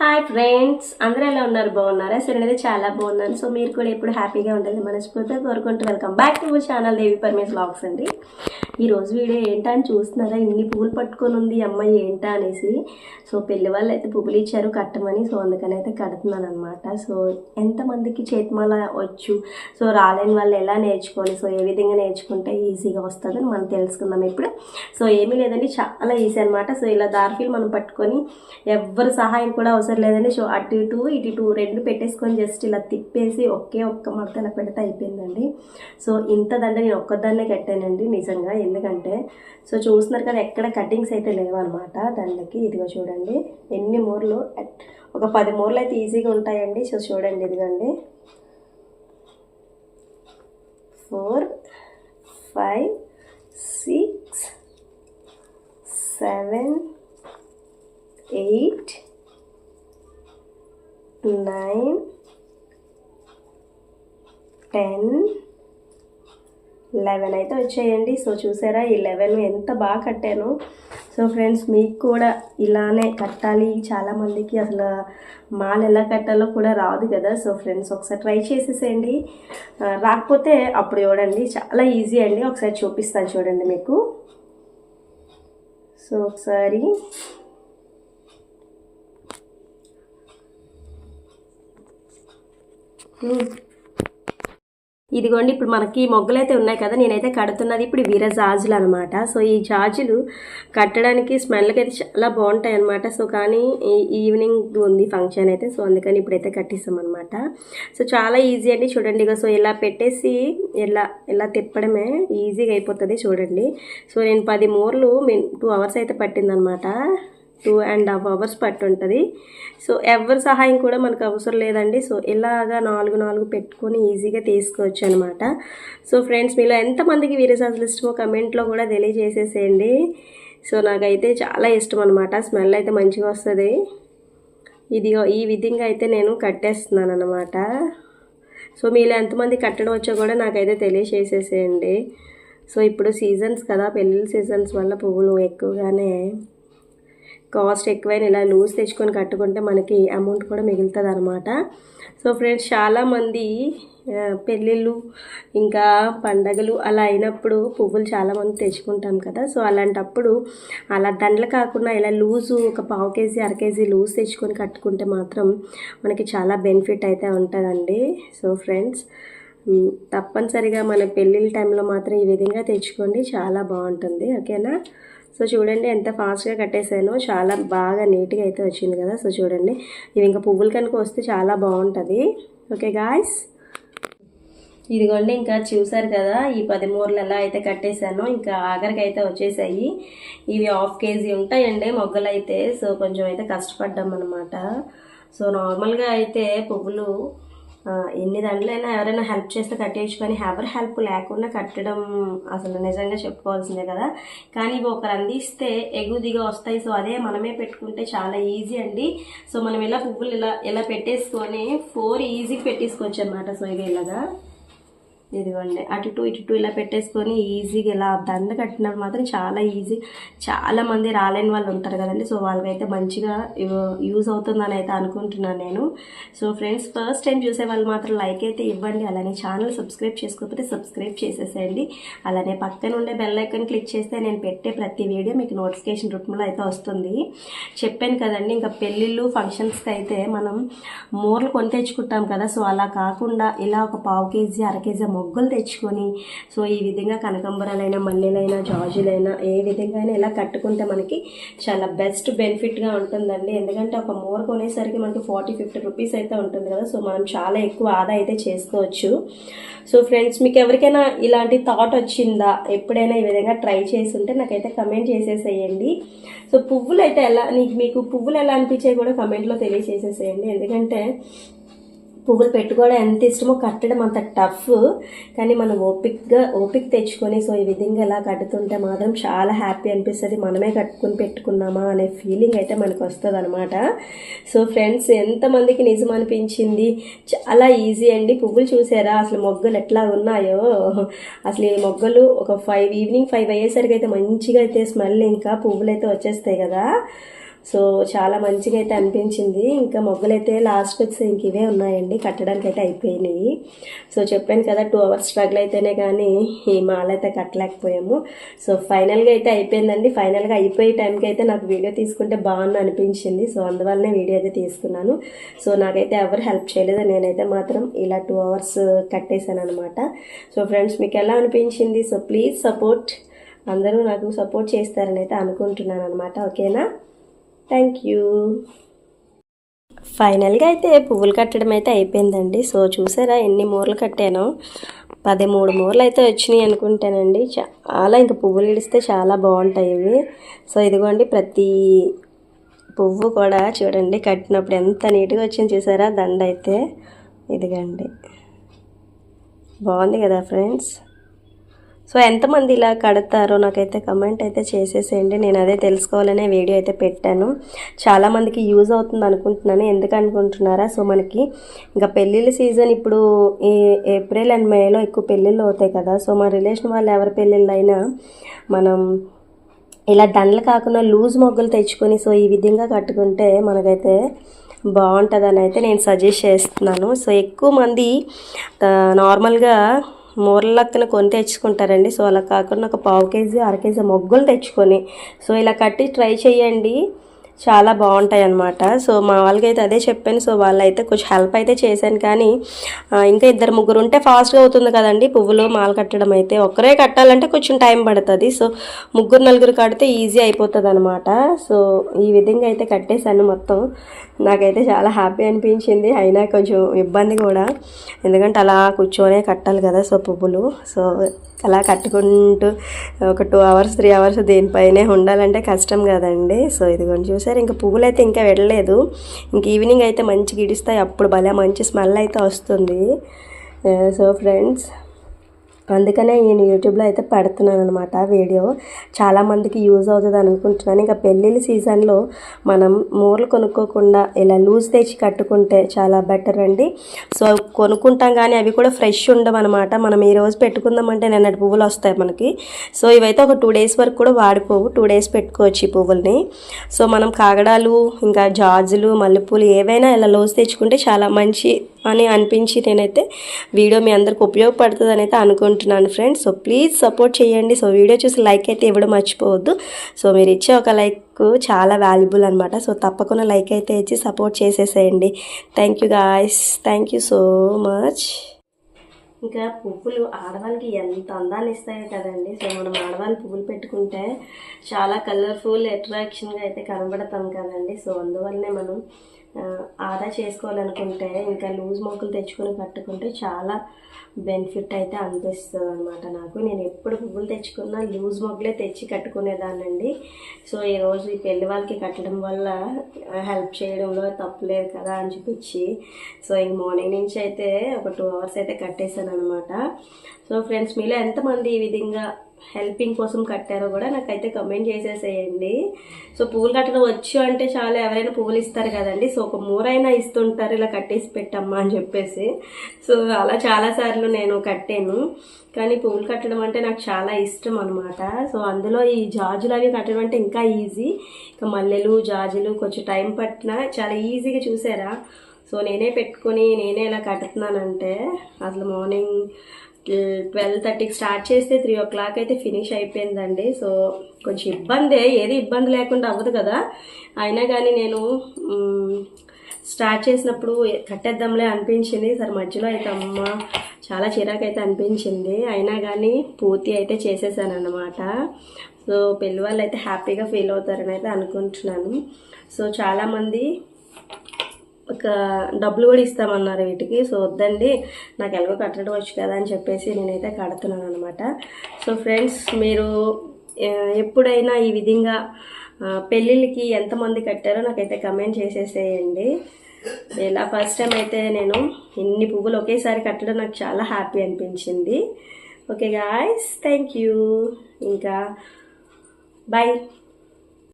Hi friends అందరూ ఎలా ఉన్నారు? బాగున్నారా? సరే అనేది చాలా బాగున్నాను. సో మీరు కూడా ఎప్పుడు హ్యాపీగా ఉండాలి మనస్ఫూర్తిగా కోరుకుంటూ welcome back to channel Devi Parmesh blogs అండి. ఈ రోజు వీడియో ఏంటా అని చూస్తున్నారా? ఇన్ని పువ్వులు పట్టుకొని ఉంది అమ్మాయి ఏంటా అనేసి. సో పెళ్ళి వాళ్ళు అయితే పువ్వులు ఇచ్చారు కట్టమని. సో అందుకని అయితే కడుతున్నాను అనమాట సో ఎంతమందికి చేతిమాల వచ్చు? సో రాలేని వాళ్ళు ఎలా నేర్చుకోవాలి? సో ఏ విధంగా నేర్చుకుంటే ఈజీగా వస్తుందని మనం తెలుసుకుందాం ఇప్పుడు. సో ఏమీ లేదండి చాలా ఈజీ అనమాట సో ఇలా దార్ఫీలు మనం పట్టుకొని ఎవరి సహాయం కూడా అవసరం లేదండి. సో అటు ఇటు ఇటు ఇటు రెండు పెట్టేసుకొని జస్ట్ ఇలా తిప్పేసి ఒకే ఒక్క మడత ఇలా పెడితే అయిపోయిందండి. సో ఇంత దండ నేను ఒక్కదాన్నే కట్టానండి నిజంగా. ఎందుకంటే సో చూస్తున్నారు కదా ఎక్కడ కటింగ్స్ అయితే లేవన్నమాట దండకి. ఇదిగో చూడండి ఎన్ని మూరలు ఒక పది మూరలు అయితే ఈజీగా ఉంటాయండి. సో చూడండి ఇదిగండి. Four five six seven eight nine ten eleven అయితే వచ్చాయండి. సో చూసారా ఈ లెవెన్ ఎంత బాగా కట్టాను. సో ఫ్రెండ్స్ మీకు కూడా ఇలానే కట్టాలి. చాలామందికి అసలు మాల్ ఎలా కట్టాలో కూడా రాదు కదా. సో ఫ్రెండ్స్ ఒకసారి ట్రై చేసేసేయండి. రాకపోతే అప్పుడు చూడండి. చాలా ఈజీ అండి. ఒకసారి చూపిస్తాను చూడండి మీకు. సో ఒకసారి ఇదిగోండి ఇప్పుడు మనకి మొగ్గలు అయితే ఉన్నాయి కదా నేనైతే కడుతున్నది ఇప్పుడు వీర జాజులు అనమాట సో ఈ జాజులు కట్టడానికి స్మెల్కి అయితే చాలా బాగుంటాయి అనమాట సో కానీ ఈ ఈవినింగ్ ఉంది ఫంక్షన్ అయితే సో అందుకని ఇప్పుడైతే కట్టిస్తాం అనమాట సో చాలా ఈజీ అండి చూడండి. ఇక సో ఇలా పెట్టేసి ఇలా ఇలా తిప్పడమే ఈజీగా అయిపోతుంది చూడండి. సో నేను పది మూరలు టూ అవర్స్ అయితే పట్టిందనమాట టూ అండ్ హాఫ్ అవర్స్ పట్టుంటుంది సో ఎవరి సహాయం కూడా మనకు అవసరం లేదండి. సో ఇలాగా నాలుగు నాలుగు పెట్టుకొని ఈజీగా తీసుకోవచ్చు అనమాట సో ఫ్రెండ్స్ మీలో ఎంతమందికి వీరసాజులు ఇష్టమో కమెంట్లో కూడా తెలియజేసేసేయండి. సో నాకైతే చాలా ఇష్టం అనమాట స్మెల్ అయితే మంచిగా వస్తుంది. ఇది ఈ విధంగా అయితే నేను కట్టేస్తున్నాను అనమాట సో మీలో ఎంతమంది కట్టడం వచ్చో కూడా నాకైతే తెలియచేసేసేయండి సో ఇప్పుడు సీజన్స్ కదా పెళ్ళిళ్ళ సీజన్స్ వల్ల పువ్వులు ఎక్కువగానే కాస్ట్ ఎక్కువైన ఇలా లూజ్ తెచ్చుకొని కట్టుకుంటే మనకి అమౌంట్ కూడా మిగులుతుంది అనమాట సో ఫ్రెండ్స్ చాలామంది పెళ్ళిళ్ళు ఇంకా పండగలు అలా అయినప్పుడు పువ్వులు చాలామంది తెచ్చుకుంటాం కదా. సో అలాంటప్పుడు అలా దండలు కాకుండా ఇలా లూజు ఒక పావు కేజీ అర కేజీ లూజ్ తెచ్చుకొని కట్టుకుంటే మాత్రం మనకి చాలా బెనిఫిట్ అయితే ఉంటుందండి. సో ఫ్రెండ్స్ తప్పనిసరిగా మన పెళ్ళిళ్ళ టైంలో మాత్రం ఈ విధంగా తెచ్చుకోండి. చాలా బాగుంటుంది. ఓకేనా సో చూడండి ఎంత ఫాస్ట్గా కట్టేసానో చాలా బాగా నీట్గా అయితే వచ్చింది కదా. సో చూడండి ఇవి ఇంకా పువ్వులు కనుక వస్తే చాలా బాగుంటుంది. Okay guys? ఇదిగోండి ఇంకా చూసారు కదా ఈ పది మూరలు ఎలా అయితే కట్టేశానో ఇంకా ఆఖరికి అయితే వచ్చేసాయి. ఇవి హాఫ్ కేజీ ఉంటాయండి మొగ్గలు అయితే సో కొంచెం అయితే కష్టపడ్డాం అనమాట సో నార్మల్గా అయితే పువ్వులు ఎన్ని దండలైనా ఎవరైనా హెల్ప్ చేస్తే కట్టేయచ్చు కానీ ఎవరి హెల్ప్ లేకుండా కట్టడం అసలు నిజంగా చెప్పుకోవాల్సిందే కదా. కానీ ఇవి ఒకరు అందిస్తే ఎగుదిగా వస్తాయి. సో అదే మనమే పెట్టుకుంటే చాలా ఈజీ అండి. సో మనం ఇలా పువ్వులు ఇలా ఇలా పెట్టేసుకొని ఫోర్ ఈజీగా పెట్టేసుకోవచ్చు అనమాట సో ఇవి ఇలాగా. ఇదిగోండి. అటు ఇటు ఇటు ఇలా పెట్టేసుకొని ఈజీగా ఇలా దండ కట్టినప్పుడు మాత్రం చాలా ఈజీ. చాలామంది రాలేని వాళ్ళు ఉంటారు కదండి. సో వాళ్ళకైతే మంచిగా యూజ్ అవుతుందని అయితే అనుకుంటున్నాను నేను. సో ఫ్రెండ్స్ ఫస్ట్ టైం చూసే వాళ్ళు మాత్రం లైక్ అయితే ఇవ్వండి. అలానే ఛానల్ సబ్స్క్రైబ్ చేసుకోకపోతే సబ్స్క్రైబ్ చేసేసేయండి. అలానే పక్కన ఉండే బెల్ క్లిక్ చేస్తే నేను పెట్టే ప్రతి వీడియో మీకు నోటిఫికేషన్ రూపంలో అయితే వస్తుంది. చెప్పాను కదండి ఇంకా పెళ్ళిళ్ళు ఫంక్షన్స్కి అయితే మనం మూరలు కొని తెచ్చుకుంటాం కదా. సో అలా కాకుండా ఇలా ఒక పావు కేజీ అర కేజీ మొగ్గులు తెచ్చుకొని సో ఈ విధంగా కనకంబరాలైనా మల్లెలైనా జాజులైనా ఏ విధంగా అయినా ఇలా కట్టుకుంటే మనకి చాలా బెస్ట్ బెనిఫిట్గా ఉంటుందండి. ఎందుకంటే ఒక మూర కొనేసరికి మనకి ఫార్టీ ఫిఫ్టీ రూపీస్ అయితే ఉంటుంది కదా. సో మనం చాలా ఎక్కువ ఆదా అయితే చేసుకోవచ్చు. సో ఫ్రెండ్స్ మీకు ఎవరికైనా ఇలాంటి థాట్ వచ్చిందా? ఎప్పుడైనా ఈ విధంగా ట్రై చేసి ఉంటే నాకైతే కమెంట్ చేసేసేయండి. సో పువ్వులు అయితే ఎలా నీకు మీకు పువ్వులు ఎలా అనిపించాయి కూడా కమెంట్లో తెలియచేసేసేయండి. ఎందుకంటే పువ్వులు పెట్టుకోవడం ఎంత ఇష్టమో కట్టడం అంత టఫ్. కానీ మనం ఓపిక్గా ఓపిక తెచ్చుకొని సో ఈ విధంగా ఇలా కట్టుతుంటే మాత్రం చాలా హ్యాపీ అనిపిస్తుంది. మనమే కట్టుకుని పెట్టుకున్నామా అనే ఫీలింగ్ అయితే మనకు వస్తుంది అనమాట సో ఫ్రెండ్స్ ఎంతమందికి నిజం అనిపించింది? చాలా ఈజీ అండి. పువ్వులు చూసారా? అసలు మొగ్గలు ఎట్లా ఉన్నాయో. అసలు ఈ మొగ్గలు ఒక ఫైవ్ ఈవినింగ్ ఫైవ్ అయ్యేసరికి అయితే మంచిగా అయితే స్మెల్ ఇంకా పువ్వులు అయితే వచ్చేస్తాయి కదా. సో చాలా మంచిగా అయితే అనిపించింది. ఇంకా మొగ్గలైతే లాస్ట్ వచ్చి ఇంక ఇవే ఉన్నాయండి. కట్టడానికి అయితే అయిపోయినాయి. సో చెప్పాను కదా టూ అవర్స్ స్ట్రగుల్ అయితేనే కానీ ఈ మాల అయితే కట్టలేకపోయాము. సో ఫైనల్గా అయితే అయిపోయిందండి. ఫైనల్గా అయిపోయే టైంకి అయితే నాకు వీడియో తీసుకుంటే బాగుంది అనిపించింది. సో అందువల్లనే వీడియో అయితే తీసుకున్నాను. సో నాకైతే ఎవరు హెల్ప్ చేయలేదు. నేనైతే మాత్రం ఇలా టూ అవర్స్ కట్టేశాను అనమాట సో ఫ్రెండ్స్ మీకు ఎలా అనిపించింది? So please support. అందరూ నాకు సపోర్ట్ చేస్తారని అయితే అనుకుంటున్నాను అనమాట ఓకేనా? థ్యాంక్ యూ ఫైనల్గా అయితే పువ్వులు కట్టడం అయితే అయిపోయిందండి. సో చూసారా ఎన్ని మూరలు కట్టాను? పదమూడు మూరలు అయితే వచ్చినాయి అనుకుంటానండి. చాలా ఇంకా పువ్వులు ఇడిస్తే చాలా బాగుంటాయి ఇవి. సో ఇదిగోండి ప్రతి పువ్వు కూడా చూడండి కట్టినప్పుడు ఎంత నీట్గా వచ్చింది చూసారా? దండ అయితే ఇదిగండి. బాగుంది కదా ఫ్రెండ్స్? సో ఎంతమంది ఇలా కడతారో నాకైతే కమెంట్ అయితే చేసేసేయండి. నేను అదే తెలుసుకోవాలనే వీడియో అయితే పెట్టాను. చాలామందికి యూజ్ అవుతుంది అనుకుంటున్నాను. ఎందుకు అనుకుంటున్నారా? సో మనకి ఇంకా పెళ్ళిళ్ళ సీజన్ ఇప్పుడు ఏప్రిల్ అండ్ మేలో ఎక్కువ పెళ్ళిళ్ళు అవుతాయి కదా. సో మా రిలేషన్ వాళ్ళు ఎవరి పెళ్ళిళ్ళు అయినా మనం ఇలా దండలు కాకుండా లూజ్ మొగ్గలు తెచ్చుకొని సో ఈ విధంగా కట్టుకుంటే మనకైతే బాగుంటుందని అయితే నేను సజెస్ట్ చేస్తున్నాను. సో ఎక్కువ మంది నార్మల్గా మూరలక్కన కొని తెచ్చుకుంటారండి. సో అలా కాకుండా ఒక పావు కేజీ అర కేజీ మొగ్గులు తెచ్చుకొని. సో ఇలా కట్టి ట్రై చేయండి. చాలా బాగుంటాయి అన్నమాట సో మా వాళ్ళకైతే అదే చెప్పాను. సో వాళ్ళైతే కొంచెం హెల్ప్ అయితే చేశాను. కానీ ఇంకా ఇద్దరు ముగ్గురు ఉంటే ఫాస్ట్గా అవుతుంది కదండి. పువ్వులు మాల కట్టడం అయితే ఒక్కరే కట్టాలంటే కొంచెం టైం పడుతుంది. సో ముగ్గురు నలుగురు కడితే ఈజీ అయిపోతుంది అనమాట సో ఈ విధంగా అయితే కట్టేశాను మొత్తం. నాకైతే చాలా హ్యాపీ అనిపించింది. అయినా కొంచెం ఇబ్బంది కూడా. ఎందుకంటే అలా కూర్చొనే కట్టాలి కదా సో పువ్వులు. సో అలా కట్టుకుంటూ ఒక టూ అవర్స్ త్రీ అవర్స్ దీనిపైనే ఉండాలంటే కష్టం కదండి. సో ఇదిగోండి చూసారు ఇంకా పువ్వులు అయితే ఇంకా వెళ్ళలేదు. ఇంక ఈవినింగ్ అయితే మంచిగా ఇడిస్తాయి. అప్పుడు భలే మంచి స్మెల్ అయితే వస్తుంది. సో ఫ్రెండ్స్ అందుకనే నేను యూట్యూబ్లో అయితే పెడుతున్నాను అనమాట వీడియో. చాలామందికి యూజ్ అవుతుంది అనుకుంటున్నాను. ఇంకా పెళ్ళిళ్ళ సీజన్లో మనం మూరలు కొనుక్కోకుండా ఇలా లూజ్ తెచ్చి కట్టుకుంటే చాలా బెటర్ అండి. సో కొనుక్కుంటాం కానీ అవి కూడా ఫ్రెష్ ఉండవు అనమాట మనం ఈ రోజు పెట్టుకుందామంటే నిన్నటి పువ్వులు వస్తాయి మనకి. సో ఇవైతే ఒక టూ డేస్ వరకు కూడా వాడిపోవు టూ డేస్ పెట్టుకోవచ్చు ఈ పువ్వుల్ని. సో మనం కాగడాలు ఇంకా జాజులు మల్లెపూలు ఏవైనా ఇలా లూజ్ తెచ్చుకుంటే చాలా మంచి అని అనిపించి నేనైతే వీడియో మీ అందరికి ఉపయోగపడుతుంది అయితే అనుకుంటున్నాను ఫ్రెండ్స్. సో ప్లీజ్ సపోర్ట్ చేయండి. సో వీడియో చూసి లైక్ అయితే ఇవ్వడం మర్చిపోవద్దు. సో మీరు ఇచ్చే ఒక లైక్ చాలా వాల్యుబుల్ అనమాట సో తప్పకుండా లైక్ అయితే ఇచ్చి సపోర్ట్ చేసేసేయండి. Thank you guys. Thank you so much. ఇంకా పువ్వులు ఆడవాళ్ళకి ఎంత అందాన్ని ఇస్తాయో కదండి. సో మనం ఆడవాళ్ళు పువ్వులు పెట్టుకుంటే చాలా కలర్ఫుల్ అట్రాక్షన్గా అయితే కనబడతాం కదండి. సో అందువల్లనే మనం ఆదా చేసుకోవాలనుకుంటే ఇంకా లూజ్ మొక్కలు తెచ్చుకొని కట్టుకుంటే చాలా బెనిఫిట్ అయితే అనిపిస్తుంది అనమాట నాకు. నేను ఎప్పుడు పువ్వులు తెచ్చుకున్నా లూజ్ మొగ్గలే తెచ్చి కట్టుకునేదానండి సో ఈరోజు ఈ పెళ్ళి వాళ్ళకి కట్టడం వల్ల హెల్ప్ చేయడంలో తప్పులేదు కదా అని చూపించి సో ఇంక మార్నింగ్ నుంచి అయితే ఒక టూ అవర్స్ అయితే కట్టేశాను అనమాట సో ఫ్రెండ్స్ మీలో ఎంతమంది ఈ విధంగా హెల్పింగ్ కోసం కట్టారో కూడా నాకైతే కమెంట్ చేసేసేయండి. సో పువ్వులు కట్టడం వచ్చు అంటే చాలా ఎవరైనా పువ్వులు ఇస్తారు కదండి. సో ఒక మూరైనా ఇస్తుంటారు ఇలా కట్టేసి పెట్టమ్మా అని చెప్పేసి. సో అలా చాలాసార్లు నేను కట్టాను. కానీ పువ్వులు కట్టడం అంటే నాకు చాలా ఇష్టం అనమాట సో అందులో ఈ జాజులు అవి కట్టడం అంటే ఇంకా ఈజీ. ఇంకా మల్లెలు జాజులు కొంచెం టైం పట్టినా చాలా ఈజీగా చూసారా? సో నేనే పెట్టుకొని నేనే ఇలా కట్టుతున్నానంటే అసలు మార్నింగ్ ట్వెల్వ్ థర్టీకి స్టార్ట్ చేస్తే త్రీ ఓ క్లాక్ అయితే ఫినిష్ అయిపోయిందండి. సో కొంచెం ఇబ్బందే ఏది ఇబ్బంది లేకుండా అవ్వదు కదా. అయినా కానీ నేను స్టార్ట్ చేసినప్పుడు కట్టేద్దాంలే అనిపించింది. సరే మధ్యలో అయితే అమ్మ చాలా చిరాకైతే అనిపించింది. అయినా కానీ పూర్తి అయితే చేసేసాను అనమాట సో పెళ్ళి వాళ్ళు అయితే హ్యాపీగా ఫీల్ అవుతారని అయితే అనుకుంటున్నాను. సో చాలామంది ఒక డబ్బులు కూడా ఇస్తామన్నారు వీటికి. సో వద్దండి నాకు ఎలాగో కట్టడం వచ్చు కదా అని చెప్పేసి నేనైతే కడుతున్నాను అనమాట సో ఫ్రెండ్స్ మీరు ఎప్పుడైనా ఈ విధంగా పెళ్ళిళ్ళకి ఎంతమంది కట్టారో నాకైతే కమెంట్ చేసేసేయండి. ఇలా ఫస్ట్ టైం అయితే నేను ఇన్ని పువ్వులు ఒకేసారి కట్టడం నాకు చాలా హ్యాపీ అనిపించింది. Okay guys thank you. ఇంకా బాయ్